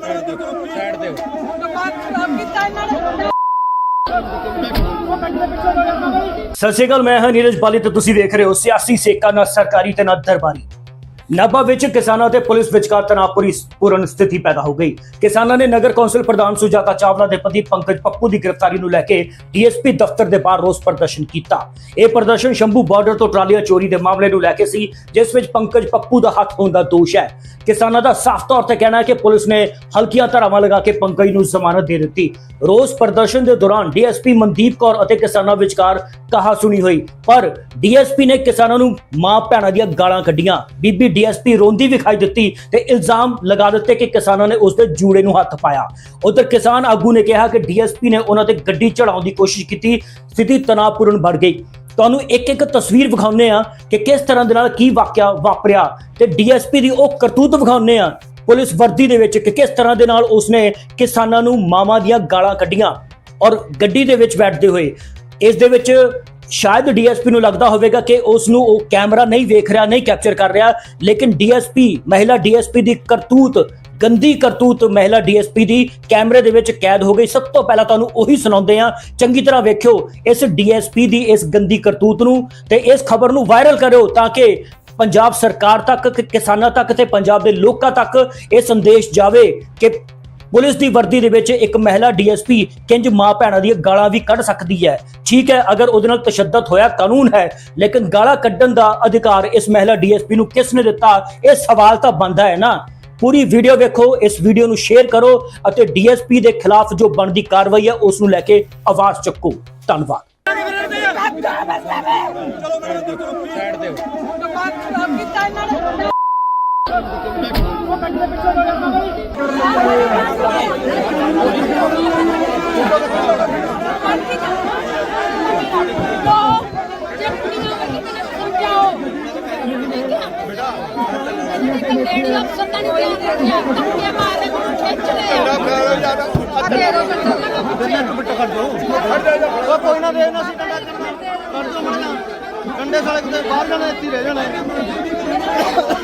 Side ਤੇ ਸਤਿ ਸ਼੍ਰੀ ਅਕਾਲ, ਮੈਂ ਹਾਂ ਨੀਰਜ ਬਾਲੀ ਤੇ ਤੁਸੀਂ ਵੇਖ ਰਹੇ ਹੋ ਸਿਆਸੀ ਸੇਕਾ ਨਾ ਸਰਕਾਰੀ ਤੇ ਨਾ ਦਰਬਾਰੀ। ਨਾਭਾ ਵਿੱਚ ਕਿਸਾਨਾਂ ਤੇ ਪੁਲਿਸ ਵਿਚਕਾਰ ਤਣਾਅਪੂਰੀ ਪੂਰਨ ਸਥਿਤੀ ਪੈਦਾ ਹੋ ਗਈ। ਕਿਸਾਨਾਂ ਨੇ ਨਗਰ ਕੌਂਸਲ ਪ੍ਰਧਾਨ ਸੁਜਾਤਾ ਚਾਵਲਾ ਦੇ ਪਤੀ ਪੰਕਜ ਪੱਪੂ ਦੀ ਗ੍ਰਿਫਤਾਰੀ ਨੂੰ ਲੈ ਕੇ ਡੀਐਸਪੀ ਦਫ਼ਤਰ ਦੇ ਬਾਹਰ ਰੋਸ ਪ੍ਰਦਰਸ਼ਨ ਕੀਤਾ। ਇਹ ਪ੍ਰਦਰਸ਼ਨ ਸ਼ੰਭੂ ਬਾਰਡਰ ਤੋਂ ਟਰਾਲੀਆਂ ਚੋਰੀ ਦੇ ਮਾਮਲੇ ਨੂੰ ਲੈ ਕੇ ਸੀ, ਜਿਸ ਵਿੱਚ ਪੰਕਜ ਪੱਪੂ ਦਾ ਹੱਥ ਹੋਣ ਦਾ ਦੋਸ਼ ਹੈ। ਕਿਸਾਨਾਂ ਦਾ ਸਾਫ਼ ਤੌਰ ਤੇ ਕਹਿਣਾ ਹੈ ਕਿ ਪੁਲਿਸ ਨੇ ਹਲਕੀਆਂ ਧਾਰਾਵਾਂ ਲਗਾ ਕੇ ਪੰਕਜ ਨੂੰ ਜ਼ਮਾਨਤ ਦੇ ਦਿੱਤੀ। ਰੋਸ ਪ੍ਰਦਰਸ਼ਨ ਦੇ ਦੌਰਾਨ ਡੀਐਸਪੀ ਮਨਦੀਪ ਕੌਰ ਅਤੇ ਕਿਸਾਨਾਂ ਵਿਚਕਾਰ ਕਹਾ ਸੁਣੀ ਹੋਈ, ਪਰ ਡੀਐਸਪੀ ਨੇ ਕਿਸਾਨਾਂ ਨੂੰ ਮਾਂ ਭੈਣਾਂ ਦੀਆਂ ਗਾਲਾਂ ਕੱਢੀਆਂ। ਬੀਬੀ ਡੀਐਸਪੀ ਰੋਂਦੀ ਵਿਖਾਈ ਦਿੱਤੀ ਤੇ ਇਲਜ਼ਾਮ ਲਗਾ ਦਿੱਤੇ ਕਿ ਕਿਸਾਨਾਂ ਨੇ ਉਸ ਦੇ ਜੂੜੇ ਨੂੰ ਹੱਥ ਪਾਇਆ। ਉਧਰ ਕਿਸਾਨ ਆਗੂ ਨੇ ਕਿਹਾ ਕਿ ਡੀਐਸਪੀ ਨੇ ਉਹਨਾਂ ਤੇ ਗੱਡੀ ਚੜਾਉਣ ਦੀ ਕੋਸ਼ਿਸ਼ ਕੀਤੀ ਸਥਿਤੀ ਤਣਾਅਪੂਰਨ ਬਣ ਗਈ। ਤੁਹਾਨੂੰ ਇੱਕ ਇੱਕ ਤਸਵੀਰ ਵਿਖਾਉਂਦੇ ਆ ਕਿ ਕਿਸ ਤਰ੍ਹਾਂ ਦੇ ਨਾਲ ਕੀ ਵਾਕਿਆ ਵਾਪਰਿਆ ਤੇ ਡੀਐਸਪੀ ਦੀ ਉਹ ਕਰਤੂਤ ਵਿਖਾਉਂਦੇ ਆ ਪੁਲਿਸ ਵਰਦੀ ਦੇ ਵਿੱਚ ਕਿ ਕਿਸ ਤਰ੍ਹਾਂ ਦੇ ਨਾਲ ਉਸਨੇ ਕਿਸਾਨਾਂ ਨੂੰ ਮਾਵਾਂ ਦੀਆਂ ਗਾਲਾਂ ਕੱਢੀਆਂ ਔਰ ਗੱਡੀ ਦੇ ਵਿੱਚ ਬੈਠਦੇ ਹੋਏ। ਇਸ ਦੇ ਵਿੱਚ ਸ਼ਾਇਦ ਡੀਐਸਪੀ ਨੂੰ ਲੱਗਦਾ ਹੋਵੇਗਾ ਕਿ ਉਸ ਨੂੰ ਉਹ ਕੈਮਰਾ ਨਹੀਂ ਵੇਖ ਰਿਹਾ, ਨਹੀਂ ਕੈਪਚਰ ਕਰ ਰਿਹਾ, ਲੇਕਿਨ ਡੀਐਸਪੀ, ਮਹਿਲਾ ਡੀਐਸਪੀ ਦੀ ਕਰਤੂਤ, ਗੰਦੀ ਕਰਤੂਤ ਮਹਿਲਾ ਡੀਐਸਪੀ ਦੀ ਕੈਮਰੇ ਦੇ ਵਿੱਚ ਕੈਦ ਹੋ ਗਈ। ਸਭ ਤੋਂ ਪਹਿਲਾਂ ਤੁਹਾਨੂੰ ਉਹੀ ਸੁਣਾਉਂਦੇ ਆ ਚੰਗੀ ਤਰ੍ਹਾਂ ਵੇਖਿਓ ਇਸ ਡੀਐਸਪੀ ਦੀ ਇਸ ਗੰਦੀ ਕਰਤੂਤ ਨੂੰ ਤੇ ਇਸ ਖਬਰ ਨੂੰ ਵਾਇਰਲ ਕਰਿਓ ਤਾਂ ਕਿ ਪੰਜਾਬ ਸਰਕਾਰ ਤੱਕ ਕਿਸਾਨਾਂ ਤੱਕ ਤੇ ਪੰਜਾਬ ਦੇ ਲੋਕਾਂ ਤੱਕ ਇਹ ਸੰਦੇਸ਼ ਜਾਵੇ ਕਿ ਪੁਲਿਸ ਦੀ ਵਰਦੀ ਦੇ ਵਿੱਚ ਇੱਕ ਮਹਿਲਾ ਡੀਐਸਪੀ ਕਿੰਜ ਮਾਂ ਭੈਣਾਂ ਦੀਆਂ ਗਾਲਾਂ ਵੀ ਕੱਢ ਸਕਦੀ ਹੈ। ਠੀਕ ਹੈ ਅਗਰ ਉਹਦੇ ਨਾਲ ਤਸ਼ੱਦਦ ਹੋਇਆ ਕਾਨੂੰਨ ਹੈ ਲੇਕਿਨ ਗਾਲਾਂ ਕੱਢਣ ਦਾ ਅਧਿਕਾਰ ਇਸ ਮਹਿਲਾ ਡੀਐਸਪੀ ਨੂੰ ਕਿਸ ਨੇ ਦਿੱਤਾ ਇਹ ਸਵਾਲ ਤਾਂ ਬਣਦਾ ਹੈ ਨਾ। ਪੂਰੀ ਵੀਡੀਓ ਵੇਖੋ ਇਸ ਵੀਡੀਓ ਨੂੰ ਸ਼ੇਅਰ ਕਰੋ ਅਤੇ ਡੀਐਸਪੀ ਦੇ ਖਿਲਾਫ ਜੋ ਬਣਦੀ ਕਾਰਵਾਈ ਹੈ ਉਸ ਨੂੰ ਲੈ ਕੇ ਆਵਾਜ਼ ਚੱਕੋ। ਧੰਨਵਾਦ। ਸਾਈਡ ਤੇ ਉਹ ਕੋਈ ਨਾ ਦੇ ਨਾ ਸੀ ਡੰਡਾ ਕੱਢ ਦੋ ਮਣਾ ਕੰਡੇ ਸਾਲੇ ਕਿਤੇ ਬਾਹਰ ਜਾਣਾ, ਇੱਥੇ ਰਹਿ ਜਾਣਾ।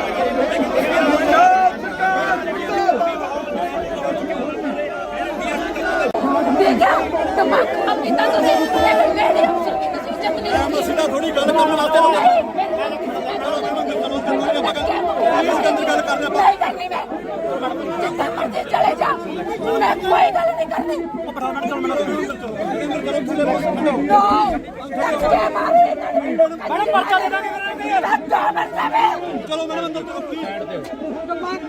ਸਿੱਧਾ ਥੋੜੀ ਗੱਲ ਕਰਨ ਵਾਸਤੇ ਇਸ ਗੰਦੀ ਗੱਲ ਕਰਨੇ ਨਹੀਂ ਕਰਨੀ ਮੈਂ ਜਿੱਥੇ ਮਰਜ਼ੀ ਚਲੇ ਜਾ ਮੈਂ ਕੋਈ ਗੱਲ ਨਹੀਂ ਕਰਨੀ। ਨੋ ਧੱਕੇ ਮਾਰਦੇ ਮੈਡਮ ਪਰਚਾ ਦੇ ਦਾਂਗੇ ਧੱਕਾ ਮਰਦਾ ਮੈਂ ਚਲੋ ਮੈਡਮ ਅੰਦਰ ਚਲੋ please।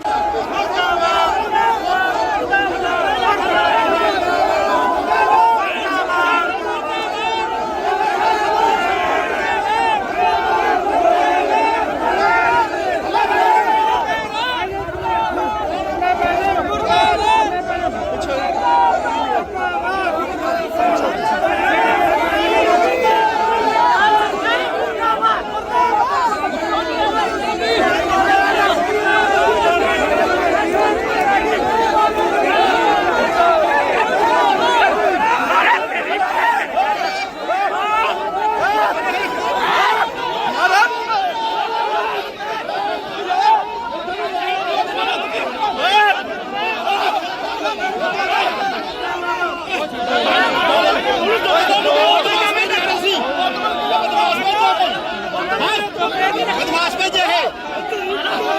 ਬਦਮਾਸ਼ ਭੇਜੇ ਇਹ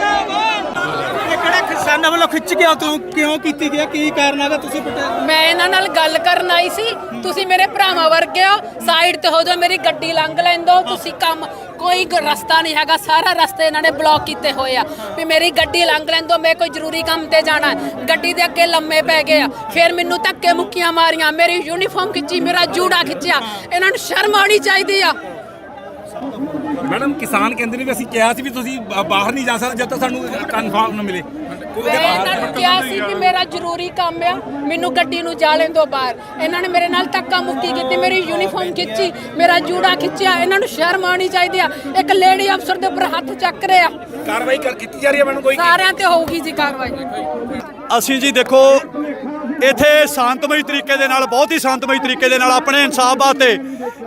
ਇਹ ਕਿਹੜਾ ਕਿਸਾਨਾਂ ਵੱਲੋਂ ਖਿੱਚ ਗਿਆ ਤੂੰ ਕਿਉਂ ਕੀਤੀ ਗਿਆ ਕੀ ਕਾਰਨ ਹੈਗਾ? ਤੁਸੀਂ ਪਟਿਆ ਮੈਂ ਇਹਨਾਂ ਨਾਲ ਗੱਲ ਕਰਨ ਆਈ ਸੀ। ਤੁਸੀਂ ਮੇਰੇ ਭਰਾਵਾਂ ਵਰਗੇ ਹੋ। ਸਾਈਡ ਤੇ ਹੋ ਜਾਓ ਮੇਰੀ ਗੱਡੀ ਲੰਘ ਲੈਂਦੋ। ਤੁਸੀਂ ਕੰਮ ਕੋਈ ਗ- ਰਸਤਾ ਨਹੀਂ ਹੈਗਾ। ਸਾਰਾ ਰਸਤੇ ਇਹਨਾਂ ਨੇ ਬਲੌਕ ਕੀਤੇ ਹੋਏ ਆ। ਵੀ ਮੇਰੀ ਗੱਡੀ ਲੰਘ ਲੈਂਦੋ ਮੈਂ ਕੋਈ ਜ਼ਰੂਰੀ ਕੰਮ ਤੇ ਜਾਣਾ। ਹੈ। ਗੱਡੀ ਦੇ ਅੱਗੇ ਲੰਮੇ ਪੈ ਗਏ ਆ। ਫਿਰ ਮੈਨੂੰ ਧੱਕੇ ਮੁੱਕੀਆਂ ਮਾਰੀਆਂ। ਮੇਰੀ ਯੂਨੀਫਾਰਮ ਖਿੱਚੀ ਮੇਰਾ ਜੂੜਾ ਖਿੱਚਿਆ। ਇਹਨਾਂ ਨੂੰ ਸ਼ਰਮ ਆਉਣੀ ਚਾਹੀਦੀ ਆ। ਮੈਡਮ ਕਿਸਾਨ ਕਹਿੰਦੇ ਨੇ ਵੀ ਅਸੀਂ ਕਿਹਾ ਸੀ ਵੀ ਤੁਸੀਂ ਬਾ- ਬਾਹਰ ਨਹੀਂ ਜਾ ਸਕਦੇ ਜਦ ਤੱਕ ਸਾਨੂੰ ਕਨਫਰਮ ਨਾ ਮਿਲੇ। ਮੈਂ ਇਹਨਾਂ ਨੂੰ ਕਿਹਾ ਸੀ ਕਿ ਮੇਰਾ ਜ਼ਰੂਰੀ ਕੰਮ ਆ ਮੈਨੂੰ ਗੱਡੀ ਨੂੰ ਜਾ ਲੈਣ ਦਿਓ ਬਾਹਰ। ਇਹਨਾਂ ਨੇ ਮੇਰੇ ਨਾਲ ਧੱਕਾ ਮੁੱਕੀ ਕੀਤੀ ਮੇਰੀ ਯੂਨੀਫਾਰਮ ਖਿੱਚੀ ਮੇਰਾ ਜੂੜਾ ਖਿੱਚਿਆ ਇਹਨਾਂ ਨੂੰ ਸ਼ਰਮ ਆਉਣੀ ਚਾਹੀਦੀ ਆ। ਇੱਕ ਲੇਡੀ ਅਫਸਰ ਦੇ ਉੱਪਰ ਹੱਥ ਚੱਕ ਰਹੇ। ਆ ਕਾਰਵਾਈ ਕਰ ਕੀਤੀ ਜਾ ਰਹੀ ਹੈ ਮੈਡਮ ਕੋਈ? ਸਾਰਿਆਂ ਤੇ ਹੋਊਗੀ ਜੀ ਕਾਰਵਾਈ। ਅਸੀਂ ਜੀ ਦੇਖੋ ਇੱਥੇ ਸ਼ਾਂਤਮਈ ਤਰੀਕੇ ਦੇ ਨਾਲ ਬਹੁਤ ਹੀ ਸ਼ਾਂਤਮਈ ਤਰੀਕੇ ਦੇ ਨਾਲ ਆਪਣੇ ਇਨਸਾਫ ਵਾਸਤੇ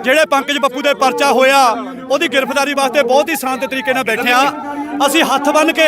ਜਿਹੜੇ ਪੰਕਜ ਬੱਪੂ ਦੇ ਪਰਚਾ ਹੋਇਆ ਉਹਦੀ ਗ੍ਰਿਫਤਾਰੀ ਵਾਸਤੇ ਬਹੁਤ ਹੀ ਸ਼ਾਂਤ ਤਰੀਕੇ ਨਾਲ ਬੈਠੇ ਆ। ਅਸੀਂ ਹੱਥ ਬੰਨ ਕੇ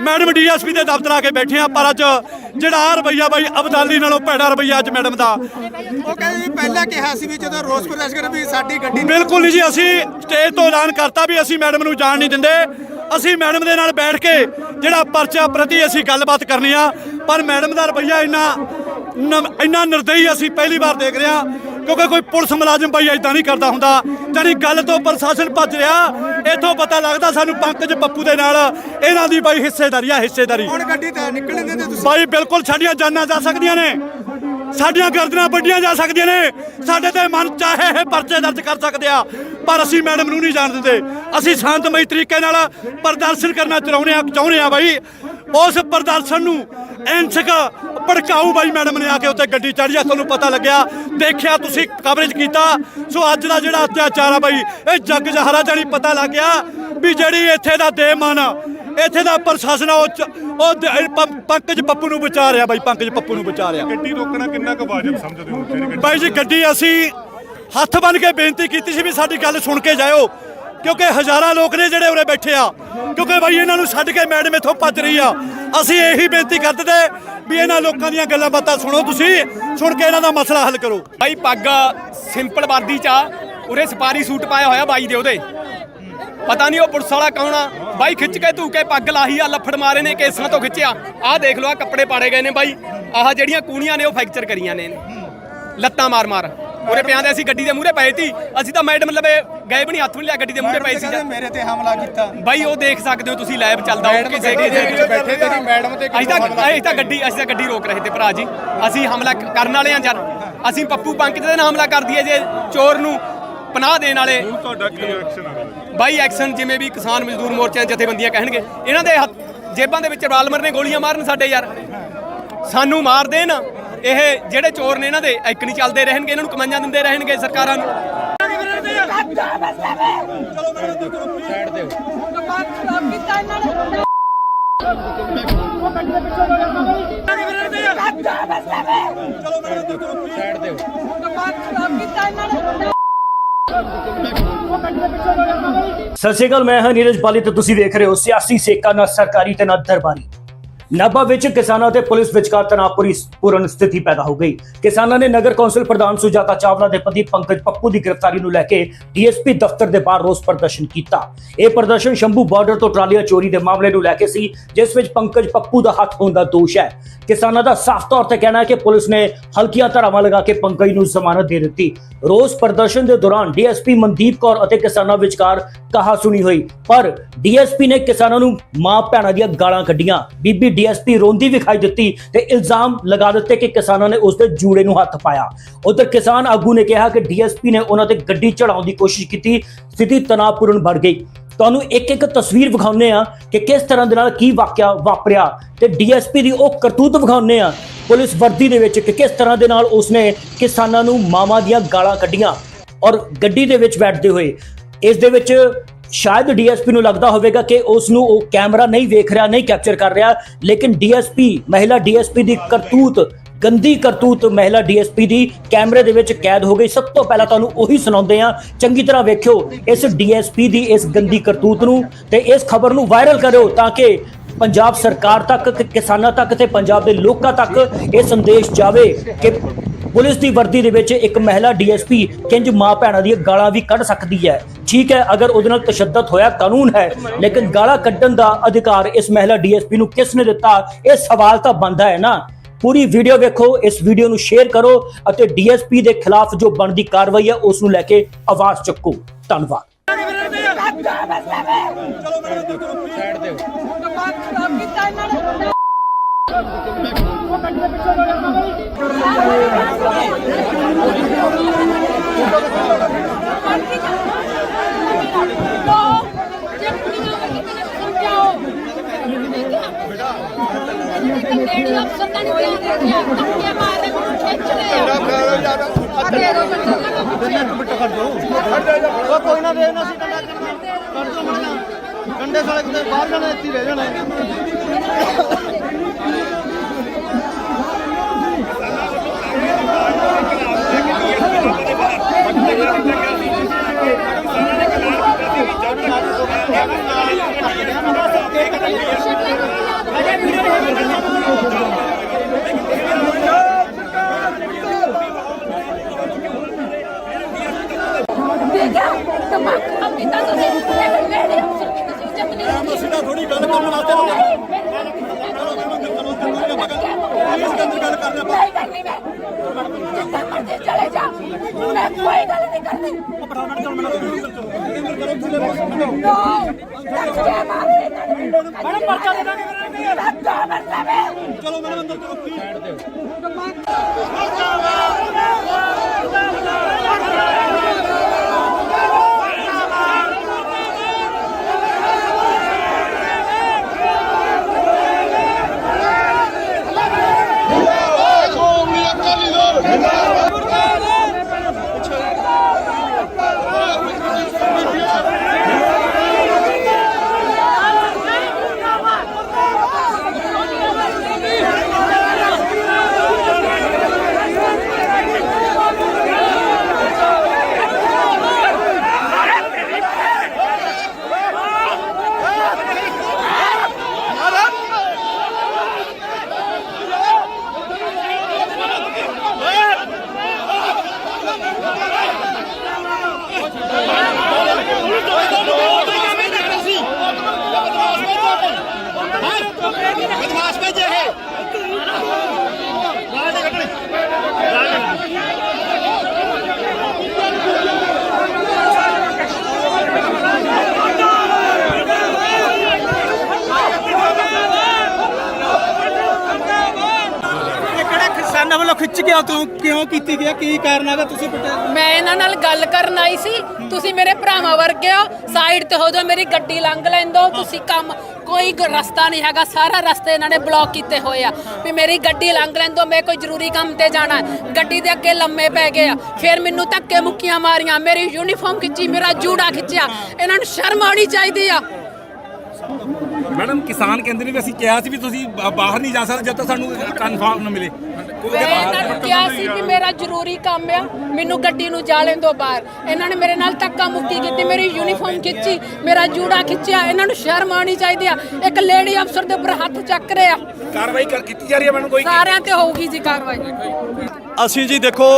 ਮੈਡਮ ਡੀਐਸਪੀ ਦੇ ਦਫ਼ਤਰ ਆ ਕੇ ਬੈਠੇ ਆ ਪਰ ਅੱਜ ਜਿਹੜਾ ਆਹ ਰਵੱਈਆ ਬਾਈ ਅਬਦਾਲੀ ਨਾਲੋਂ ਭੈੜਾ ਰਵੱਈਆ ਅੱਜ ਮੈਡਮ ਦਾ। ਉਹ ਕਹਿੰਦੇ ਜੀ ਪਹਿਲਾਂ ਕਿਹਾ ਸੀ ਵੀ ਜਦੋਂ ਰੋਸ ਪ੍ਰਦਰਸ਼ਨ ਵੀ ਸਾਡੀ ਗੱਡੀ ਬਿਲਕੁਲ ਨਹੀਂ ਜੀ ਅਸੀਂ ਸਟੇਜ ਤੋਂ ਐਲਾਨ ਕਰਤਾ ਵੀ ਅਸੀਂ ਮੈਡਮ ਨੂੰ ਜਾਣ ਨਹੀਂ ਦਿੰਦੇ। ਅਸੀਂ ਮੈਡਮ ਦੇ ਨਾਲ ਬੈਠ ਕੇ ਜਿਹੜਾ ਪਰਚਾ ਪ੍ਰਤੀ ਅਸੀਂ ਗੱਲਬਾਤ ਕਰਨੀ ਆ ਪਰ ਮੈਡਮ ਦਾ ਰਵੱਈਆ ਇੰਨਾ ਨਮ- ਇੰਨਾ ਨਿਰਦਈ ਅਸੀਂ ਪਹਿਲੀ ਵਾਰ ਦੇਖ ਰਹੇ ਹਾਂ ਕਿਉਂਕਿ ਕੋਈ ਪੁਲਿਸ ਮੁਲਾਜ਼ਮ ਬਾਈ ਇਦਾਂ ਨਹੀਂ ਕਰਦਾ ਹੁੰਦਾ। ਜਾਨੀ ਗੱਲ ਤੋਂ ਪ੍ਰਸ਼ਾਸਨ ਭੱਜ ਰਿਹਾ ਇੱਥੋਂ ਪਤਾ ਲੱਗਦਾ ਸਾਨੂੰ ਪੰਕਜ ਪੱਪੂ ਦੇ ਨਾਲ ਇਹਨਾਂ ਦੀ ਬਾਈ ਹਿੱਸੇਦਾਰੀ ਆ ਹਿੱਸੇਦਾਰੀ। ਹੁਣ ਗੱਡੀ ਤਾਂ ਨਿਕਲਣ ਦਿੰਦੇ ਤੁਸੀਂ? ਬਾਈ ਬਿਲਕੁਲ ਸਾਡੀਆਂ ਜਾਨਾਂ ਜਾ ਸਕਦੀਆਂ ਨੇ। ਸਾਡੀਆਂ ਗਰਦਨਾਂ ਵੱਡੀਆਂ ਜਾ ਸਕਦੀਆਂ ਨੇ। ਸਾਡੇ ਤੇ ਮਨ ਚਾਹੇ ਇਹ ਪਰਚੇ ਦਰਜ ਕਰ ਸਕਦੇ ਆ ਪਰ ਅਸੀਂ ਮੈਡਮ ਨੂੰ ਨਹੀਂ ਜਾਣ ਦਿੰਦੇ ਅਸੀਂ ਸ਼ਾਂਤਮਈ ਤਰੀਕੇ ਨਾਲ ਪ੍ਰਦਰਸ਼ਨ ਕਰਨਾ ਚਾਹੁੰਦੇ ਆ ਚਾਹੁੰਦੇ ਆ ਬਾਈ। ਉਸ ਪ੍ਰਦਰਸ਼ਨ ਨੂੰ ਐਂਸਕ ਭੜਕਾਊ ਬਾਈ ਮੈਡਮ ਨੇ ਆ ਕੇ ਉੱਤੇ ਗੱਡੀ ਚੜ੍ਹੀ ਆ ਤੁਹਾਨੂੰ ਪਤਾ ਲੱਗਿਆ। ਦੇਖਿਆ ਤੁਸੀਂ ਕਵਰੇਜ ਕੀਤਾ। ਸੋ ਅੱਜ ਦਾ ਜਿਹੜਾ ਅਤਿਆਚਾਰ ਆ ਬਾਈ ਇਹ ਜੱਗ ਜਹਰਾ ਜਾਨੀ ਪਤਾ ਲੱਗ ਗਿਆ ਵੀ ਜਿਹੜੀ ਇੱਥੇ ਦਾ ਦੇਮਨ ਆ ਇੱਥੇ ਦਾ ਪ੍ਰਸ਼ਾਸਨ ਉਹ ਉਹ ਪੰਕਜ ਪੱਪੂ ਨੂੰ ਬਚਾ ਰਿਹਾ ਬਾਈ ਪੰਕਜ ਪੱਪੂ ਨੂੰ ਬਚਾ ਰਿਹਾ। ਗੱਡੀ ਰੋਕਣਾ ਕਿੰਨਾ ਕੁ ਵਾਜਬ ਸਮਝਦੇ ਹੋ ਬਾਈ ਜੀ ਗੱਡੀ ਅਸੀਂ ਹੱਥ ਬੰਨ ਕੇ ਬੇਨਤੀ ਕੀਤੀ ਸੀ ਵੀ ਸਾਡੀ ਗੱਲ ਸੁਣ ਕੇ ਜਾਇਓ ਕਿਉਂਕਿ ਹਜ਼ਾਰਾਂ ਲੋਕ ਨੇ ਜਿਹੜੇ ਉਰੇ ਬੈਠੇ ਆ। ਕਿਉਂਕਿ ਬਾਈ, ਇਹਨਾਂ ਨੂੰ ਛੱਡ ਕੇ ਮੈਡਮ ਇੱਥੋਂ ਭੱਜ ਰਹੀ ਆ। ਅਸੀਂ ਇਹੀ ਬੇਨਤੀ ਕਰਦੇ ਵੀ ਇਹਨਾਂ ਲੋਕਾਂ ਦੀਆਂ ਗੱਲਾਂ ਬਾਤਾਂ ਸੁਣੋ ਤੁਸੀਂ, ਸੁਣ ਕੇ ਇਹਨਾਂ ਦਾ ਮਸਲਾ ਹੱਲ ਕਰੋ। ਬਾਈ, ਪੱਗ ਸਿੰਪਲ ਵਰਦੀ ਚ ਆ, ਉਰੇ ਸਪਾਰੀ ਸੂਟ ਪਾਇਆ ਹੋਇਆ ਬਾਈ ਦੇ ਉਹਦੇ। ਪਤਾ ਨਹੀਂ ਉਹ ਪੁਲਿਸ ਵਾਲਾ ਕੌਣ ਆ। ਬਾਈ, ਖਿੱਚ ਕੇ ਧੂ ਕੇ ਪੱਗ ਲਾਹੀ ਆ, ਲੱਫੜ ਮਾਰੇ ਨੇ, ਕੇਸਾਂ ਤੋਂ ਖਿੱਚਿਆ। ਆਹ ਦੇਖ ਲਓ ਆ ਕੱਪੜੇ ਪਾੜੇ ਗਏ ਨੇ ਬਾਈ। ਆਹ ਜਿਹੜੀਆਂ ਕੂਣੀਆਂ ਨੇ, ਉਹ ਫ੍ਰੈਕਚਰ ਕਰੀਆਂ ਨੇ ਲੱਤਾਂ ਮਾਰ ਮਾਰ ਉਰੇ ਪਿਆਂ ਦੇ ਅਸੀਂ ਗੱਡੀ ਦੇ ਮੂਹਰੇ ਪਏ ਸੀ। ਅਸੀਂ ਤਾਂ ਮੈਡਮ ਲਵੇ ਗਏ ਵੀ ਨਹੀਂ ਹੱਥ ਵੀ ਲਿਆ ਗੱਡੀ ਦੇ ਮੂਹਰੇ ਪਏ ਸੀ ਮੇਰੇ ਤੇ ਹਮਲਾ ਕੀਤਾ। ਬਾਈ ਉਹ ਦੇਖ ਸਕਦੇ ਹੋ ਤੁਸੀਂ ਲਾਈਵ ਚੱਲਦਾ ਉਹ ਕਿਸੇ ਦੇ ਬੈਠੇ ਤੇਰੀ ਮੈਡਮ ਤੇ ਅਸੀਂ ਤਾਂ ਅਸੀਂ ਤਾਂ ਗੱਡੀ ਅਸੀਂ ਤਾਂ ਗੱਡੀ ਰੋਕ ਰਹੇ ਤੇ ਭਰਾ ਜੀ। ਅਸੀਂ ਹਮਲਾ ਕਰਨ ਵਾਲੇ ਆ ਜਰ ਅਸੀਂ ਪੱਪੂ ਪੰਕ ਦੇ ਨਾਲ ਹਮਲਾ ਕਰ ਦਈਏ ਜੇ ਚੋਰ ਨੂੰ ਪਨਾਹ ਦੇਣ ਵਾਲੇ। ਤੁਹਾਡਾ ਕੀ ਐਕਸ਼ਨ ਆ ਬਾਈ ਐਕਸ਼ਨ ਜਿਵੇਂ ਵੀ ਕਿਸਾਨ ਮਜ਼ਦੂਰ ਮੋਰਚੇ ਦੀਆਂ ਜਥੇਬੰਦੀਆਂ ਕਹਿਣਗੇ। ਇਹਨਾਂ ਦੇ ਜੇਬਾਂ ਦੇ ਵਿੱਚ ਰਾਲਮਰ ਨੇ ਗੋਲੀਆਂ ਮਾਰਨ ਸਾਡੇ ਯਾਰ। ਸਾਨੂੰ ਮਾਰ ਦੇਣ। ਇਹ ਜਿਹੜੇ ਚੋਰ ਨੇ ਇਹਨਾਂ ਦੇ ਇੱਕ ਨਹੀਂ ਚੱਲਦੇ ਰਹਿਣਗੇ, ਇਹਨਾਂ ਨੂੰ ਕਮਾਈਆਂ ਦਿੰਦੇ ਰਹਿਣਗੇ ਸਰਕਾਰਾਂ ਨੂੰ। ਸਤਿ ਸ਼੍ਰੀ ਅਕਾਲ, ਮੈਂ ਹਾਂ ਨੀਰਜ ਬਾਲੀ ਤੇ ਤੁਸੀਂ ਵੇਖ ਰਹੇ ਹੋ ਸਿਆਸੀ ਸੇਕਾ ਨਾ ਸਰਕਾਰੀ ਤੇ ਨਾ ਦਰਬਾਰੀ। ਨਾਭਾ ਵਿੱਚ ਕਿਸਾਨਾਂ ਤੇ ਪੁਲਿਸ ਵਿਚਕਾਰ ਤਣਾਅਪੂਰੀ ਪੂਰਨ ਸਥਿਤੀ ਪੈਦਾ ਹੋ ਗਈ। ਕਿਸਾਨਾਂ ਨੇ ਨਗਰ ਕੌਂਸਲ ਪ੍ਰਧਾਨ ਸੁਜਾਤਾ ਚਾਵਲਾ ਦੇ ਪਤੀ ਪੰਕਜ ਪੱਪੂ ਦੀ ਗ੍ਰਿਫਤਾਰੀ ਨੂੰ ਲੈ ਕੇ ਡੀਐਸਪੀ ਦਫ਼ਤਰ ਦੇ ਬਾਹਰ ਰੋਸ ਪ੍ਰਦਰਸ਼ਨ ਕੀਤਾ। ਇਹ ਪ੍ਰਦਰਸ਼ਨ ਸ਼ੰਭੂ ਬਾਰਡਰ ਤੋਂ ਟਰਾਲੀਆਂ ਚੋਰੀ ਦੇ ਮਾਮਲੇ ਨੂੰ ਲੈ ਕੇ ਸੀ, ਜਿਸ ਵਿੱਚ ਪੰਕਜ ਪੱਪੂ ਦਾ ਹੱਥ ਹੋਣ ਦਾ ਦੋਸ਼ ਹੈ। ਕਿਸਾਨਾਂ ਦਾ ਸਾਫ਼ ਤੌਰ ਤੇ ਕਹਿਣਾ ਹੈ ਕਿ ਪੁਲਿਸ ਨੇ ਹਲਕੀਆਂ ਧਾਰਾਵਾਂ ਲਗਾ ਕੇ ਪੰਕਜ ਨੂੰ ਜ਼ਮਾਨਤ ਦੇ ਦਿੱਤੀ। ਰੋਸ ਪ੍ਰਦਰਸ਼ਨ ਦੇ ਦੌਰਾਨ ਡੀਐਸਪੀ ਮਨਦੀਪ ਕੌਰ ਅਤੇ ਕਿਸਾਨਾਂ ਵਿਚਕਾਰ ਕਹਾ ਸੁਣੀ ਹੋਈ, ਪਰ ਡੀਐਸਪੀ ਨੇ ਕਿਸਾਨਾਂ ਨੂੰ ਮਾਂ ਭੈਣਾਂ ਦੀਆਂ ਗਾਲਾਂ ਕੱਢੀਆਂ। ਬੀਬੀ ਡੀਐਸਪੀ ਰੋਂਦੀ ਵਿਖਾਈ ਦਿੱਤੀ ਤੇ ਇਲਜ਼ਾਮ ਲਗਾ ਦਿੱਤੇ ਕਿ ਕਿਸਾਨਾਂ ਨੇ ਉਸ ਦੇ ਜੂੜੇ ਨੂੰ ਹੱਥ ਪਾਇਆ। ਉਧਰ ਕਿਸਾਨ ਆਗੂ ਨੇ ਕਿਹਾ ਕਿ ਡੀਐਸਪੀ ਨੇ ਉਹਨਾਂ ਤੇ ਗੱਡੀ ਚੜਾਉਣ ਦੀ ਕੋਸ਼ਿਸ਼ ਕੀਤੀ ਸਥਿਤੀ ਤਣਾਅਪੂਰਨ ਬਣ ਗਈ। ਤੁਹਾਨੂੰ ਇੱਕ ਇੱਕ ਤਸਵੀਰ ਵਿਖਾਉਂਦੇ ਆ ਕਿ ਕਿਸ ਤਰ੍ਹਾਂ ਦੇ ਨਾਲ ਕੀ ਵਾਕਿਆ ਵਾਪਰਿਆ ਤੇ ਡੀਐਸਪੀ ਦੀ ਉਹ ਕਰਤੂਤ ਵਿਖਾਉਂਦੇ ਆ ਪੁਲਿਸ ਵਰਦੀ ਦੇ ਵਿੱਚ ਕਿ ਕਿਸ ਤਰ੍ਹਾਂ ਦੇ ਨਾਲ ਉਸਨੇ ਕਿਸਾਨਾਂ ਨੂੰ ਮਾਵਾਂ ਦੀਆਂ ਗਾਲਾਂ ਕੱਢੀਆਂ ਔਰ ਗੱਡੀ ਦੇ ਵਿੱਚ ਬੈਠਦੇ ਹੋਏ। ਇਸ ਦੇ ਵਿੱਚ ਸ਼ਾਇਦ ਡੀਐਸਪੀ ਨੂੰ ਲੱਗਦਾ ਹੋਵੇਗਾ ਕਿ ਉਸ ਨੂੰ ਉਹ ਕੈਮਰਾ ਨਹੀਂ ਵੇਖ ਰਿਹਾ ਨਹੀਂ ਕੈਪਚਰ ਕਰ ਰਿਹਾ ਲੇਕਿਨ ਡੀਐਸਪੀ ਮਹਿਲਾ ਡੀਐਸਪੀ ਦੀ ਕਰਤੂਤ ਗੰਦੀ ਕਰਤੂਤ ਮਹਿਲਾ ਡੀਐਸਪੀ ਦੀ ਕੈਮਰੇ ਦੇ ਵਿੱਚ ਕੈਦ ਹੋ ਗਈ ਸਭ ਤੋਂ ਪਹਿਲਾਂ ਤੁਹਾਨੂੰ ਉਹੀ ਸੁਣਾਉਂਦੇ ਆ ਚੰਗੀ ਤਰ੍ਹਾਂ ਵੇਖਿਓ ਇਸ ਡੀਐਸਪੀ ਦੀ ਇਸ ਗੰਦੀ ਕਰਤੂਤ ਨੂੰ ਤੇ ਇਸ ਖਬਰ ਨੂੰ ਵਾਇਰਲ ਕਰਿਓ ਤਾਂ ਕਿ ਪੰਜਾਬ ਸਰਕਾਰ ਤੱਕ ਕਿ ਕਿਸਾਨਾਂ ਤੱਕ ਤੇ ਪੰਜਾਬ ਦੇ ਲੋਕਾਂ ਤੱਕ ਇਹ ਸੰਦੇਸ਼ ਜਾਵੇ ਕਿ ਪੁਲਿਸ ਦੀ ਵਰਦੀ ਦੇ ਵਿੱਚ ਇੱਕ ਮਹਿਲਾ ਡੀਐਸਪੀ ਕਿੰਜ ਮਾਂ ਭੈਣਾਂ ਦੀਆਂ ਗਾਲਾਂ ਵੀ ਕੱਢ ਸਕਦੀ ਹੈ ਠੀਕ ਹੈ, ਅਗਰ ਉਹਦੇ ਨਾਲ ਤਸ਼ੱਦਦ ਹੋਇਆ, ਕਾਨੂੰਨ ਹੈ, ਲੇਕਿਨ ਗਾਲਾਂ ਕੱਢਣ ਦਾ ਅਧਿਕਾਰ ਇਸ ਮਹਿਲਾ ਡੀਐਸਪੀ ਨੂੰ ਕਿਸ ਨੇ ਦਿੱਤਾ? ਇਹ ਸਵਾਲ ਤਾਂ ਬਣਦਾ ਹੈ ਨਾ। ਪੂਰੀ ਵੀਡੀਓ ਵੇਖੋ, ਇਸ ਵੀਡੀਓ ਨੂੰ ਸ਼ੇਅਰ ਕਰੋ ਅਤੇ ਡੀਐਸਪੀ ਦੇ ਖਿਲਾਫ ਜੋ ਬਣਦੀ ਕਾਰਵਾਈ ਹੈ, ਉਸ ਨੂੰ ਲੈ ਕੇ ਆਵਾਜ਼ ਚੱਕੋ। ਧੰਨਵਾਦ। ਸਾਈਡ ਕੋਈ ਨਾ ਦੇ ਸੀ ਡੰਡਾ ਕਰਨਾ ਕੱਢ ਦੋ ਮਣਾ ਕੰਡੇ ਸਾਲੇ ਕਿਤੇ ਬਾਹਰ ਜਾਣਾ ਇੱਥੇ ਰਹਿ ਜਾਣਾ ਦੇਖਿਆ ਦਿਮਾਗ ਖਰਾਬ ਕੀਤਾ ਤੁਸੀਂ ਇਹ ਮੇਰੇ ਅਫਸਰ ਕੀ ਤੁਸੀਂ ਇੱਜ਼ਤ ਨਹੀਂ ਅਸੀਂ ਤਾਂ ਥੋੜੀ ਗੱਲ ਕਰਨ ਵਾਸਤੇ ਪੁਲਿਸ ਦੇ ਅੰਦਰ ਗੱਲ ਕਰਨਾ ਨਹੀਂ ਕਰਨੀ ਮੈਂ ਮਰਜ਼ੀ ਚਲੇ ਜਾ। ਮੈਂ ਕੋਈ ਗੱਲ ਨਹੀਂ ਕਰਨੀ। ਮੈਡਮ ਪਰਚਾ ਦੇ ਦਾਂਗੇ ਚਲੋ ਮੈਡਮ ਅੰਦਰ ਚਲੋ please। ਕਿਹੜਾ ਕਿਸਾਨਾਂ ਗਿਆ ਤੂੰ ਕਿਉਂ ਕੀਤੀ ਗਿਆ? ਕੀ ਕਾਰਨ ਹੈਗਾ ਤੁਸੀਂ ਮੈਂ ਇਹਨਾਂ ਨਾਲ ਗੱਲ ਕਰਨ ਆਈ ਸੀ। ਤੁਸੀਂ ਮੇਰੇ ਭਰਾਵਾਂ ਵਰਗੇ ਹੋ। ਸਾਈਡ ਤੇ ਹੋ ਜਾਓ ਮੇਰੀ ਗੱਡੀ ਲੰਘ ਲੈਂਦੋ। ਤੁਸੀਂ ਕੰਮ ਕੋਈ ਗ- ਰਸਤਾ ਨਹੀਂ ਹੈਗਾ। ਸਾਰਾ ਰਸਤੇ ਇਹਨਾਂ ਨੇ ਬਲੌਕ ਕੀਤੇ ਹੋਏ ਆ। ਵੀ ਮੇਰੀ ਗੱਡੀ ਲੰਘ ਲੈਂਦੋ ਮੈਂ ਕੋਈ ਜ਼ਰੂਰੀ ਕੰਮ ਤੇ ਜਾਣਾ। ਹੈ। ਗੱਡੀ ਦੇ ਅੱਗੇ ਲੰਮੇ ਪੈ ਗਏ ਆ। ਫਿਰ ਮੈਨੂੰ ਧੱਕੇ ਮੁੱਕੀਆਂ ਮਾਰੀਆਂ। ਮੇਰੀ ਯੂਨੀਫਾਰਮ ਖਿੱਚੀ ਮੇਰਾ ਜੂੜਾ ਖਿੱਚਿਆ। ਇਹਨਾਂ ਨੂੰ ਸ਼ਰਮ ਆਉਣੀ ਚਾਹੀਦੀ ਆ। ਮੈਡਮ ਕਿਸਾਨ ਕਹਿੰਦੇ ਨੇ ਵੀ ਅਸੀਂ ਕਿਹਾ ਸੀ ਵੀ ਤੁਸੀਂ ਬਾ- ਬਾਹਰ ਨਹੀਂ ਜਾ ਸਕਦੇ ਜਦ ਤੱਕ ਸਾਨੂੰ ਕਨਫਰਮ ਨਾ ਮਿਲੇ। ਮੈਂ ਇਹਨਾਂ ਨੂੰ ਕਿਹਾ ਸੀ ਕਿ ਮੇਰਾ ਜ਼ਰੂਰੀ ਕੰਮ ਆ ਮੈਨੂੰ ਗੱਡੀ ਨੂੰ ਜਾ ਲੈਣ ਦਿਓ ਬਾਹਰ। ਇਹਨਾਂ ਨੇ ਮੇਰੇ ਨਾਲ ਧੱਕਾ ਮੁੱਕੀ ਕੀਤੀ ਮੇਰੀ ਯੂਨੀਫਾਰਮ ਖਿੱਚੀ ਮੇਰਾ ਜੂੜਾ ਖਿੱਚਿਆ ਇਹਨਾਂ ਨੂੰ ਸ਼ਰਮ ਆਉਣੀ ਚਾਹੀਦੀ ਆ। ਇੱਕ ਲੇਡੀ ਅਫਸਰ ਦੇ ਉੱਪਰ ਹੱਥ ਚੱਕ ਰਹੇ। ਆ ਕਾਰਵਾਈ ਕਰ ਕੀਤੀ ਜਾ ਰਹੀ ਹੈ ਮੈਡਮ ਕੋਈ? ਸਾਰਿਆਂ ਤੇ ਹੋਊਗੀ ਜੀ ਕਾਰਵਾਈ। ਅਸੀਂ ਜੀ ਦੇਖੋ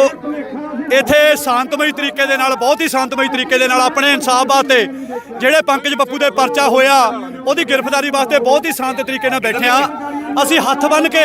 ਇੱਥੇ ਸ਼ਾਂਤਮਈ ਤਰੀਕੇ ਦੇ ਨਾਲ ਬਹੁਤ ਹੀ ਸ਼ਾਂਤਮਈ ਤਰੀਕੇ ਦੇ ਨਾਲ ਆਪਣੇ ਇਨਸਾਫ ਵਾਸਤੇ ਜਿਹੜੇ ਪੰਕਜ ਬੱਪੂ ਦੇ ਪਰਚਾ ਹੋਇਆ ਉਹਦੀ ਗ੍ਰਿਫਤਾਰੀ ਵਾਸਤੇ ਬਹੁਤ ਹੀ ਸ਼ਾਂਤ ਤਰੀਕੇ ਨਾਲ ਬੈਠੇ ਆ ਅਸੀਂ ਹੱਥ ਬੰਨ ਕੇ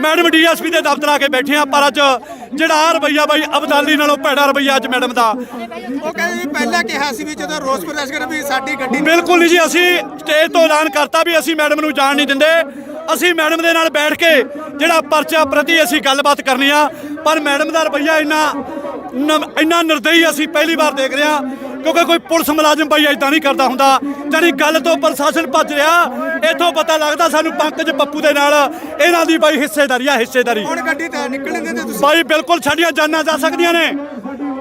ਮੈਡਮ ਡੀਐਸਪੀ ਦੇ ਦਫ਼ਤਰ ਆ ਕੇ ਬੈਠੇ ਆ ਪਰ ਅੱਜ ਜਿਹੜਾ ਆਹ ਰਵੱਈਆ ਬਾਈ ਅਬਦਾਲੀ ਨਾਲੋਂ ਭੈੜਾ ਰਵੱਈਆ ਅੱਜ ਮੈਡਮ ਦਾ। ਉਹ ਕਹਿੰਦੇ ਵੀ ਪਹਿਲਾਂ ਕਿਹਾ ਸੀ ਵੀ ਜਦੋਂ ਰੋਸ ਪ੍ਰਦਰਸ਼ਨ ਵੀ ਸਾਡੀ ਗੱਡੀ ਬਿਲਕੁਲ ਨਹੀਂ ਜੀ ਅਸੀਂ ਸਟੇਜ ਤੋਂ ਐਲਾਨ ਕਰਤਾ ਵੀ ਅਸੀਂ ਮੈਡਮ ਨੂੰ ਜਾਣ ਨਹੀਂ ਦਿੰਦੇ। ਅਸੀਂ ਮੈਡਮ ਦੇ ਨਾਲ ਬੈਠ ਕੇ ਜਿਹੜਾ ਪਰਚਾ ਪ੍ਰਤੀ ਅਸੀਂ ਗੱਲਬਾਤ ਕਰਨੀ ਆ ਪਰ ਮੈਡਮ ਦਾ ਰਵੱਈਆ ਇੰਨਾ ਇੰਨਾ ਨਿਰਦਈ ਅਸੀਂ ਪਹਿਲੀ ਵਾਰ ਦੇਖ ਰਹੇ ਕਿਉਂਕਿ ਕੋਈ ਪੁਲਿਸ ਮੁਲਾਜ਼ਮ ਬਾਈ ਇਦਾਂ ਨਹੀਂ ਕਰਦਾ ਹੁੰਦਾ। ਜਾਨੀ ਗੱਲ ਤੋਂ ਪ੍ਰਸ਼ਾਸਨ ਭੱਜ ਰਿਹਾ ਇੱਥੋਂ ਪਤਾ ਲੱਗਦਾ ਸਾਨੂੰ ਪੰਕਜ ਪੱਪੂ ਦੇ ਨਾਲ ਇਹਨਾਂ ਦੀ ਬਾਈ ਹਿੱਸੇਦਾਰੀ ਆ ਹਿੱਸੇਦਾਰੀ। ਹੁਣ ਗੱਡੀ ਤਾਂ ਨਿਕਲਣ ਦਿੰਦੇ ਤੁਸੀਂ? ਬਾਈ ਬਿਲਕੁਲ ਸਾਡੀਆਂ ਜਾਨਾਂ ਜਾ ਸਕਦੀਆਂ ਨੇ।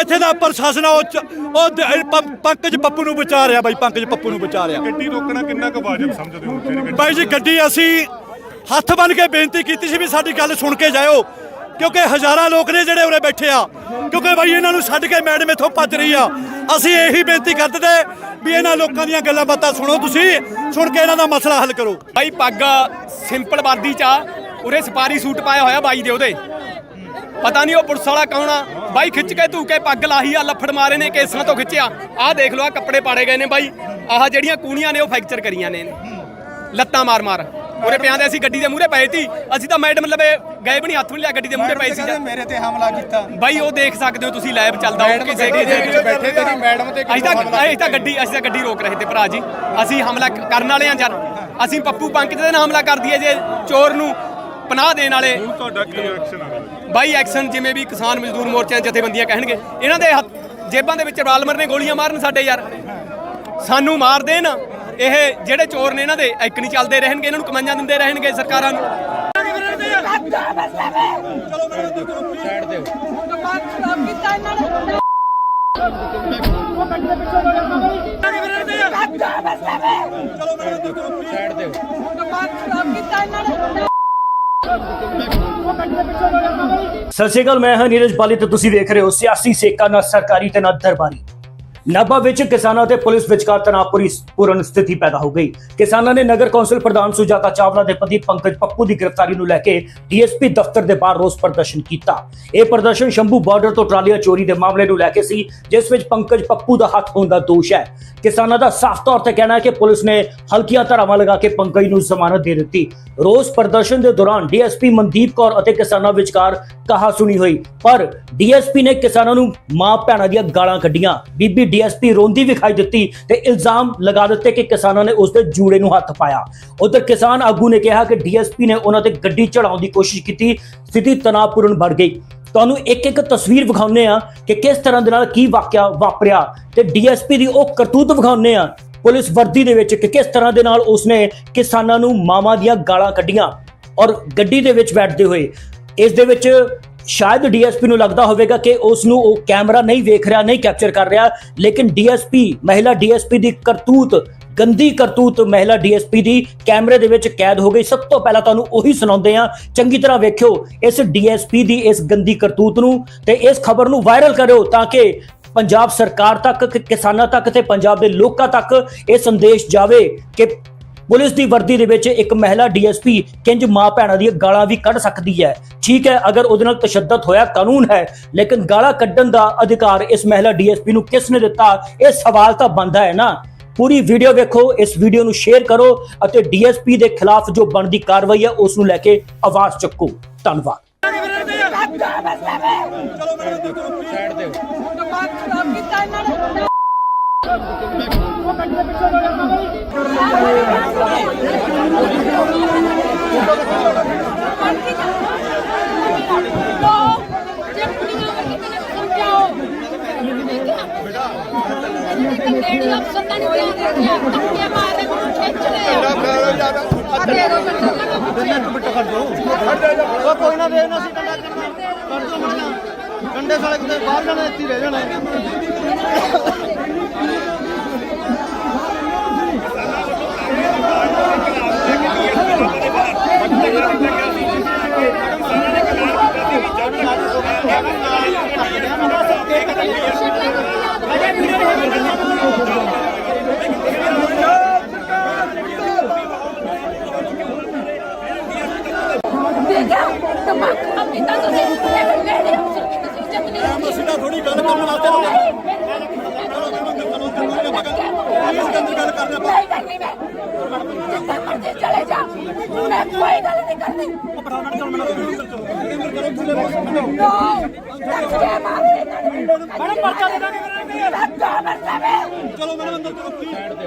ਇੱਥੇ ਦਾ ਪ੍ਰਸ਼ਾਸਨ ਆ ਉਹ ਚ- ਉਹ ਦ- ਇਹ ਪ- ਪੰਕਜ ਪੱਪੂ ਨੂੰ ਬਚਾ ਰਿਹਾ ਬਾਈ ਪੰਕਜ ਪੱਪੂ ਨੂੰ ਬਚਾ ਰਿਹਾ। ਗੱਡੀ ਰੋਕਣਾ ਕਿੰਨਾ ਕੁ ਵਾਜਬ ਸਮਝਦੇ ਹੋ ਜਿਹੜੀ ਗੱਡੀ? ਬਾਈ ਜੀ ਗੱਡੀ ਅਸੀਂ ਹੱਥ ਬੰਨ ਕੇ ਬੇਨਤੀ ਕੀਤੀ ਸੀ ਵੀ ਸਾਡੀ ਗੱਲ ਸੁਣ ਕੇ ਜਾਇਓ ਕਿਉਂਕਿ ਹਜ਼ਾਰਾਂ ਲੋਕ ਨੇ ਜਿਹੜੇ ਉਰੇ ਬੈਠੇ ਆ। ਕਿਉਂਕਿ ਬਾਈ ਇਹਨਾਂ ਨੂੰ ਛੱਡ ਕੇ ਮੈਡਮ ਇੱਥੋਂ ਭੱਜ ਰਹੀ ਆ। ਅਸੀਂ ਇਹੀ ਬੇਨਤੀ ਕਰਦੇ ਤੇ ਵੀ ਇਹਨਾਂ ਲੋਕਾਂ ਦੀਆਂ ਗੱਲਾਂ ਬਾਤਾਂ ਸੁਣੋ ਤੁਸੀਂ ਸੁਣ ਕੇ ਇਹਨਾਂ ਦਾ ਮਸਲਾ ਹੱਲ ਕਰੋ। ਬਾਈ ਪੱਗ ਸਿੰਪਲ ਵਰਦੀ ਚ ਆ। ਉਰੇ ਸਪਾਰੀ ਸੂਟ ਪਾਇਆ ਹੋਇਆ ਬਾਈ ਦੇ ਉਹਦੇ। ਪਤਾ ਨਹੀਂ ਉਹ ਪੁਲਿਸ ਵਾਲਾ ਕੌਣ ਆ। ਬਾਈ ਖਿੱਚ ਕੇ ਧੂ ਕੇ ਪੱਗ ਲਾਹੀ ਆ ਲੱਫੜ ਮਾਰੇ ਨੇ ਕੇਸਾਂ ਤੋਂ ਖਿੱਚਿਆ। ਆਹ ਦੇਖ ਲਓ ਆ ਕੱਪੜੇ ਪਾੜੇ ਗਏ ਨੇ ਬਾਈ। ਆਹ ਜਿਹੜੀਆਂ ਕੂਣੀਆਂ ਨੇ ਉਹ ਫ੍ਰੈਕਚਰ ਕਰੀਆਂ ਨੇ। ਲੱਤਾਂ ਮਾਰ ਮਾਰ। ਉਰੇ ਪਿਆਂਦੇ ਅਸੀਂ ਗੱਡੀ ਦੇ ਮੂਹਰੇ ਪਏ ਸੀ। ਅਸੀਂ ਤਾਂ ਮੈਡਮ ਲਵੇ ਗਏ ਵੀ ਨਹੀਂ ਹੱਥ ਵੀ ਲਿਆ ਗੱਡੀ ਦੇ ਮੂਹਰੇ ਪਏ ਸੀ। ਮੇਰੇ ਤੇ ਹਮਲਾ ਕੀਤਾ। ਬਾਈ ਉਹ ਦੇਖ ਸਕਦੇ ਹੋ ਤੁਸੀਂ ਲਾਈਵ ਚੱਲਦਾ ਉਹ ਕਿਸੇ ਕਿਸੇ ਦੇ ਬੈਠੇ ਤੇਰੀ ਮੈਡਮ ਤੇ ਅਸੀਂ ਤਾਂ ਅਸੀਂ ਤਾਂ ਗੱਡੀ ਅਸੀਂ ਤਾਂ ਗੱਡੀ ਰੋਕ ਰਹੇ ਤੇ ਭਰਾ ਜੀ। ਅਸੀਂ ਹਮਲਾ ਕਰਨ ਵਾਲੇ ਆ ਯਾਰ ਅਸੀਂ ਪੱਪੂ ਪੰਕ ਦੇ ਨਾਲ ਹਮਲਾ ਕਰ ਦਈਏ ਜੇ ਚੋਰ ਨੂੰ। ਪਨਾਹ ਦੇਣ ਵਾਲੇ ਹੁਣ ਤੁਹਾਡਾ ਕੀ ਐਕਸ਼ਨ ਆ? ਬਾਈ ਐਕਸ਼ਨ ਜਿਵੇਂ ਵੀ ਕਿਸਾਨ ਮਜ਼ਦੂਰ ਮੋਰਚੇ ਦੀਆਂ ਜਥੇਬੰਦੀਆਂ ਕਹਿਣਗੇ ਇਹਨਾਂ ਦੇ ਜੇਬਾਂ ਦੇ ਵਿੱਚ ਰਾਲਮਰ ਨੇ ਗੋਲੀਆਂ ਮਾਰਨ ਸਾਡੇ ਯਾਰ। ਸਾਨੂੰ ਮਾਰ ਦੇਣ ਇਹ ਜਿਹੜੇ ਚੋਰ ਨੇ ਇਹਨਾਂ ਦੇ ਇੱਕ ਨਹੀਂ ਚੱਲਦੇ ਰਹਿਣਗੇ ਇਹਨਾਂ ਨੂੰ ਕਮਾਈਆਂ ਦਿੰਦੇ ਰਹਿਣਗੇ ਸਰਕਾਰਾਂ ਨੂੰ। ਸਾਈਡ ਤੇ ਦਿਮਾਗ ਖਰਾਬ ਕੀਤਾ ਇਹਨਾਂ ਨੇ ਸਾਈਡ ਤੇ ਸਤਿ ਸ਼੍ਰੀ ਅਕਾਲ, ਮੈਂ ਹਾਂ ਨੀਰਜ ਬਾਲੀ ਤੇ ਤੁਸੀਂ ਵੇਖ ਰਹੇ ਹੋ ਸਿਆਸੀ ਸੇਕਾ ਨਾ ਸਰਕਾਰੀ ਤੇ ਨਾ ਦਰਬਾਰੀ। ਨਾਭਾ ਵਿੱਚ ਕਿਸਾਨਾਂ ਤੇ ਪੁਲਿਸ ਵਿਚਕਾਰ ਤਣਾਅਪੂਰੀ ਪੂਰਨ ਸਥਿਤੀ ਪੈਦਾ ਹੋ ਗਈ। ਕਿਸਾਨਾਂ ਨੇ ਨਗਰ ਕੌਂਸਲ ਪ੍ਰਧਾਨ ਸੁਜਾਤਾ ਚਾਵਲਾ ਦੇ ਪਤੀ ਪੰਕਜ ਪੱਪੂ ਦੀ ਗ੍ਰਿਫਤਾਰੀ ਨੂੰ ਲੈ ਕੇ ਡੀਐਸਪੀ ਦਫ਼ਤਰ ਦੇ ਬਾਹਰ ਰੋਸ ਪ੍ਰਦਰਸ਼ਨ ਕੀਤਾ। ਇਹ ਪ੍ਰਦਰਸ਼ਨ ਸ਼ੰਭੂ ਬਾਰਡਰ ਤੋਂ ਟਰਾਲੀਆਂ ਚੋਰੀ ਦੇ ਮਾਮਲੇ ਨੂੰ ਲੈ ਕੇ ਸੀ, ਜਿਸ ਵਿੱਚ ਪੰਕਜ ਪੱਪੂ ਦਾ ਹੱਥ ਹੋਣ ਦਾ ਦੋਸ਼ ਹੈ। ਕਿਸਾਨਾਂ ਦਾ ਸਾਫ਼ ਤੌਰ ਤੇ ਕਹਿਣਾ ਹੈ ਕਿ ਪੁਲਿਸ ਨੇ ਹਲਕੀਆਂ ਧਾਰਾਵਾਂ ਲਗਾ ਕੇ ਪੰਕਜ ਨੂੰ ਜ਼ਮਾਨਤ ਦੇ ਦਿੱਤੀ। ਰੋਸ ਪ੍ਰਦਰਸ਼ਨ ਦੇ ਦੌਰਾਨ ਡੀਐਸਪੀ ਮਨਦੀਪ ਕੌਰ ਅਤੇ ਕਿਸਾਨਾਂ ਵਿਚਕਾਰ ਕਹਾ ਸੁਣੀ ਹੋਈ, ਪਰ ਡੀਐਸਪੀ ਨੇ ਕਿਸਾਨਾਂ ਨੂੰ ਮਾਂ ਭੈਣਾਂ ਦੀਆਂ ਗਾਲਾਂ ਕੱਢੀਆਂ। ਬੀਬੀ ਡੀਐਸਪੀ ਰੋਂਦੀ ਵਿਖਾਈ ਦਿੱਤੀ ਤੇ ਇਲਜ਼ਾਮ ਲਗਾ ਦਿੱਤੇ ਕਿ ਕਿਸਾਨਾਂ ਨੇ ਉਸ ਦੇ ਜੂੜੇ ਨੂੰ ਹੱਥ ਪਾਇਆ। ਉਧਰ ਕਿਸਾਨ ਆਗੂ ਨੇ ਕਿਹਾ ਕਿ ਡੀਐਸਪੀ ਨੇ ਉਹਨਾਂ ਤੇ ਗੱਡੀ ਚੜਾਉਣ ਦੀ ਕੋਸ਼ਿਸ਼ ਕੀਤੀ, ਸਥਿਤੀ ਤਣਾਅਪੂਰਨ ਬਣ ਗਈ। ਤੁਹਾਨੂੰ ਇੱਕ ਇੱਕ ਤਸਵੀਰ ਵਿਖਾਉਂਦੇ ਆ ਕਿ ਕਿਸ ਤਰ੍ਹਾਂ ਦੇ ਨਾਲ ਕੀ ਵਾਕਿਆ ਵਾਪਰਿਆ ਤੇ ਡੀਐਸਪੀ ਦੀ ਉਹ ਕਰਤੂਤ ਵਿਖਾਉਂਦੇ ਆ ਪੁਲਿਸ ਵਰਦੀ ਦੇ ਵਿੱਚ ਕਿ ਕਿਸ ਤਰ੍ਹਾਂ ਦੇ ਨਾਲ ਉਸਨੇ ਕਿਸਾਨਾਂ ਨੂੰ ਮਾਵਾਂ ਦੀਆਂ ਗਾਲਾਂ ਕੱਢੀਆਂ ਔਰ ਗੱਡੀ ਦੇ ਵਿੱਚ ਬੈਠਦੇ ਹੋਏ। ਇਸ ਦੇ ਵਿੱਚ ਸ਼ਾਇਦ ਡੀਐਸਪੀ ਨੂੰ ਲੱਗਦਾ ਹੋਵੇਗਾ ਕਿ ਉਸ ਨੂੰ ਉਹ ਕੈਮਰਾ ਨਹੀਂ ਵੇਖ ਰਿਹਾ ਨਹੀਂ ਕੈਪਚਰ ਕਰ ਰਿਹਾ ਲੇਕਿਨ ਡੀਐਸਪੀ ਮਹਿਲਾ ਡੀਐਸਪੀ ਦੀ ਕਰਤੂਤ ਗੰਦੀ ਕਰਤੂਤ ਮਹਿਲਾ ਡੀਐਸਪੀ ਦੀ ਕੈਮਰੇ ਦੇ ਵਿੱਚ ਕੈਦ ਹੋ ਗਈ ਸਭ ਤੋਂ ਪਹਿਲਾਂ ਤੁਹਾਨੂੰ ਉਹੀ ਸੁਣਾਉਂਦੇ ਆ ਚੰਗੀ ਤਰ੍ਹਾਂ ਵੇਖਿਓ ਇਸ ਡੀਐਸਪੀ ਦੀ ਇਸ ਗੰਦੀ ਕਰਤੂਤ ਨੂੰ ਤੇ ਇਸ ਖਬਰ ਨੂੰ ਵਾਇਰਲ ਕਰਿਓ ਤਾਂ ਕਿ ਪੰਜਾਬ ਸਰਕਾਰ ਤੱਕ ਕਿਸਾਨਾਂ ਤੱਕ ਤੇ ਪੰਜਾਬ ਦੇ ਲੋਕਾਂ ਤੱਕ ਇਹ ਸੰਦੇਸ਼ ਜਾਵੇ ਕਿ ਪੁਲਿਸ ਦੀ ਵਰਦੀ ਦੇ ਵਿੱਚ ਇੱਕ ਮਹਿਲਾ ਡੀਐਸਪੀ ਕਿੰਜ ਮਾਂ ਭੈਣਾਂ ਦੀਆਂ ਗਾਲਾਂ ਵੀ ਕੱਢ ਸਕਦੀ ਹੈ। ਠੀਕ ਹੈ, ਅਗਰ ਉਹਦੇ ਨਾਲ ਤਸ਼ੱਦਦ ਹੋਇਆ, ਕਾਨੂੰਨ ਹੈ, ਲੇਕਿਨ ਗਾਲਾਂ ਕੱਢਣ ਦਾ ਅਧਿਕਾਰ ਇਸ ਮਹਿਲਾ ਡੀਐਸਪੀ ਨੂੰ ਕਿਸ ਨੇ ਦਿੱਤਾ, ਇਹ ਸਵਾਲ ਤਾਂ ਬਣਦਾ ਹੈ ਨਾ। ਪੂਰੀ ਵੀਡੀਓ ਵੇਖੋ, ਇਸ ਵੀਡੀਓ ਨੂੰ ਸ਼ੇਅਰ ਕਰੋ ਅਤੇ ਡੀਐਸਪੀ ਦੇ ਖਿਲਾਫ ਜੋ ਬਣਦੀ ਕਾਰਵਾਈ ਹੈ, ਉਸ ਨੂੰ ਲੈ ਕੇ ਆਵਾਜ਼ ਚੱਕੋ। ਧੰਨਵਾਦ। ਸਾਈਡ ਤੇ ਦਿਮਾਗ ਖਰਾਬ ਕੀਤਾ ਇਹਨਾਂ ਨੇ ਜੇ ਕੁੜੀਆਂ ਵਰਗੀ ਤੈਨੂੰ ਕੋਈ ਨਾ ਦੇ ਨਾ ਸੀ ਡੰਡਾ ਕਰਨਾ ਕਰ ਦੋ ਮਣਾ ਕੰਡੇ ਸਾਲੇ ਕਿਤੇ ਬਾਹਰ ਜਾਣਾ, ਇੱਥੇ ਰਹਿ ਜਾਣਾ ਦੇਖਿਆ ਦਿਮਾਗ ਖਰਾਬ ਕੀਤਾ ਤੁਸੀਂ ਇਹ ਕਿਹੜੇ ਅਫਸਰ ਦੀ ਤੁਸੀਂ ਇੱਜ਼ਤ ਨਹੀਂ ਸਿੱਧਾ ਥੋੜੀ ਗੱਲ ਕਰਨ ਵਾਸਤੇ ਪੁਲਿਸ ਅੰਦਰ ਗੱਲ ਕਰਦੇ ਨਹੀਂ ਕਰਨੀ ਮੈਂ। ਜਿੱਦਾਂ ਮਰਜ਼ੀ ਚਲੇ ਜਾ। ਮੈਂ ਕੋਈ ਗੱਲ ਨਹੀਂ ਕਰਨੀ। ਨੋ ਧੱਕੇ ਮਾਰਦੇ ਇਹਨਾਂ ਨੇ। ਮੈਨੂੰ। ਮੈਡਮ ਪਰਚਾ ਦੇ ਦਾਂਗੇ ਫਿਰ ਇਹਨਾਂ ਨੂੰ। ਧੱਕਾ ਮਰਦਾ ਮੈਂ। ਚਲੋ ਮੈਡਮ ਅੰਦਰ ਚਲੋ ਸਾਈਡ ਤੇ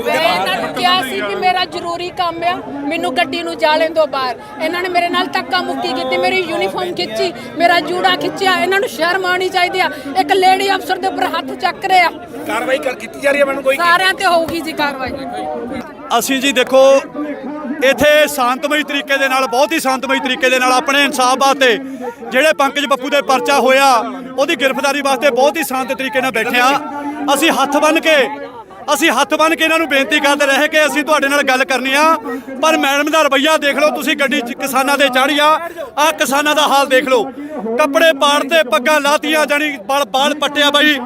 ਮੈਂ ਇਹਨਾਂ ਨੂੰ ਕਿਹਾ ਸੀ ਕਿ ਮੇਰਾ ਜ਼ਰੂਰੀ ਕੰਮ ਆ ਮੈਨੂੰ ਗੱਡੀ ਨੂੰ ਜਾ ਲੈਣ ਦਿਓ ਬਾਹਰ। ਇਹਨਾਂ ਨੇ ਮੇਰੇ ਨਾਲ ਧੱਕਾ ਮੁੱਕੀ ਕੀਤੀ ਮੇਰੀ ਯੂਨੀਫਾਰਮ ਖਿੱਚੀ ਮੇਰਾ ਜੂੜਾ ਖਿੱਚਿਆ ਇਹਨਾਂ ਨੂੰ ਸ਼ਰਮ ਆਉਣੀ ਚਾਹੀਦੀ ਆ। ਇੱਕ ਲੇਡੀ ਅਫਸਰ ਦੇ ਉੱਪਰ ਹੱਥ ਚੱਕ ਰਹੇ। ਆ ਕਾਰਵਾਈ ਕਰ ਕੀਤੀ ਜਾ ਰਹੀ ਹੈ ਮੈਡਮ ਕੋਈ? ਸਾਰਿਆਂ ਤੇ ਹੋਊਗੀ ਜੀ ਕਾਰਵਾਈ। ਅਸੀਂ ਜੀ ਦੇਖੋ ਇੱਥੇ ਸ਼ਾਂਤਮਈ ਤਰੀਕੇ ਦੇ ਨਾਲ ਬਹੁਤ ਹੀ ਸ਼ਾਂਤਮਈ ਤਰੀਕੇ ਦੇ ਨਾਲ ਆਪਣੇ ਇਨਸਾਫ ਵਾਸਤੇ ਜਿਹੜੇ ਪੰਕਜ ਬੱਪੂ ਦੇ ਪਰਚਾ ਹੋਇਆ ਉਹਦੀ ਗ੍ਰਿਫਤਾਰੀ ਵਾਸਤੇ ਬਹੁਤ ਹੀ ਸ਼ਾਂਤ ਤਰੀਕੇ ਨਾਲ ਬੈਠੇ ਆ। ਅਸੀਂ ਹੱਥ ਬੰਨ ਕੇ ਅਸੀਂ ਹੱਥ ਬੰਨ ਕੇ ਇਹਨਾਂ ਨੂੰ ਬੇਨਤੀ ਕਰਦੇ ਰਹੇ ਕਿ ਅਸੀਂ ਤੁਹਾਡੇ ਨਾਲ ਗੱਲ ਕਰਨੀ ਆ। ਪਰ ਮੈਡਮ ਦਾ ਰਵੱਈਆ ਦੇਖ ਲਓ, ਤੁਸੀਂ ਗੱਡੀ ਕਿਸਾਨਾਂ ਦੇ ਚਾੜੀ ਆ ਆ ਕਿਸਾਨਾਂ ਦਾ ਹਾਲ ਦੇਖ ਲਓ। ਕੱਪੜੇ ਪਾੜ ਤੇ ਪੱਗਾਂ ਲਾਤੀਆਂ ਜਾਨੀ ਬਾਲ ਬਾਲ ਪੱਟਿਆ ਬਾਈ।